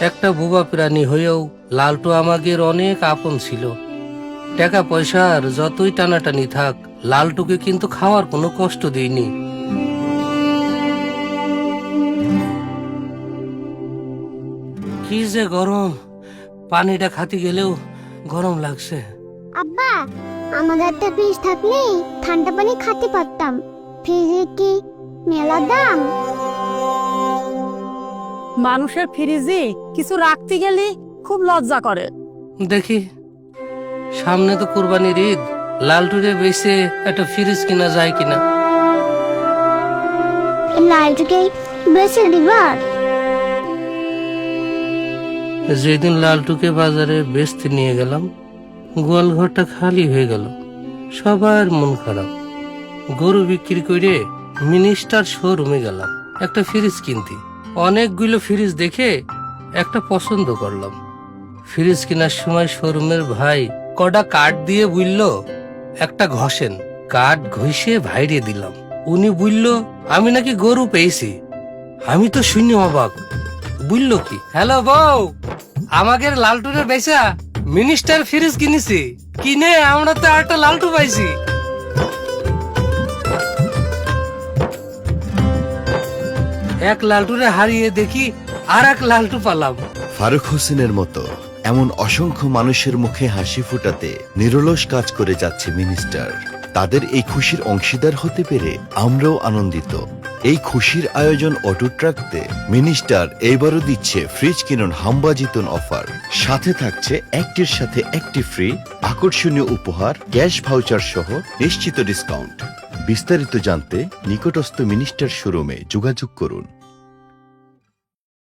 একটা বোবা প্রাণী হয়েও লালটু আমাদের অনেক আপন ছিল। টাকা পয়সার যতই টানাটানি থাক, লালটুকে কিন্তু খাওয়ার কোনো কষ্ট দিইনি কি যে গরম! পানিটা খাতে গেলেও গরম লাগছে। আব্বা, আমাদের ফ্রিজ থাকলে ঠান্ডা পানি খেতে পারতাম। ফ্রিজে কি মেলা দাম? মানুষের ফ্রিজে কিছু রাখতে গেলে খুব লজ্জা করে। দেখি সামনে তো কুরবানির ঈদ। লালটুরে বেছে একটা ফ্রিজ কিনা যায় কিনা। লাইটকে বেশি দিবার যেদিন লালটুকে বাজারে বেচতে নিয়ে গেলাম গোয়াল ঘরটা খালি হয়ে গেল। সবার মন খারাপ। গরু বিক্রি করে মিনিস্টার শোরুমে গেলাম একটা ফ্রিজ কিনতে। অনেকগুলো ফ্রিজ দেখে একটা পছন্দ করলাম। ফ্রিজ কেনার সময় শোরুমের ভাই কটা কাঠ দিয়ে বুঝল একটা ঘষেন। কাঠ ঘষে ভাইরে দিলাম। উনি বুঝল আমি নাকি গরু পেয়েছি। আমি তো শুনি অবাক। বুঝলো কি, হ্যালো বউ, আমাদের লালটুরের বেচা মিনিস্টার ফ্রিজ কিনেছি। কিনে আমরা তো একটা লালটু পাইছি। এক লালটুরে হারিয়ে দেখি আর এক লালটু পালাম। ফারুক হোসেনের মতো এমন অসংখ্য মানুষের মুখে হাসি ফুটাতে নিরলস কাজ করে যাচ্ছে মিনিস্টার। তাদের এই খুশির অংশীদার হতে পেরে আমরাও আনন্দিত। এই খুশির আয়োজন অটুট রাখতে মিনিস্টার এইবারও দিচ্ছে ফ্রিজ কিনুন হাম্বা জিতুন অফার। সাথে থাকছে একটির সাথে একটি ফ্রি, আকর্ষণীয় উপহার, ক্যাশ ভাউচার সহ নিশ্চিত ডিসকাউন্ট। বিস্তারিত জানতে নিকটস্থ মিনিস্টার শোরুমে যোগাযোগ করুন।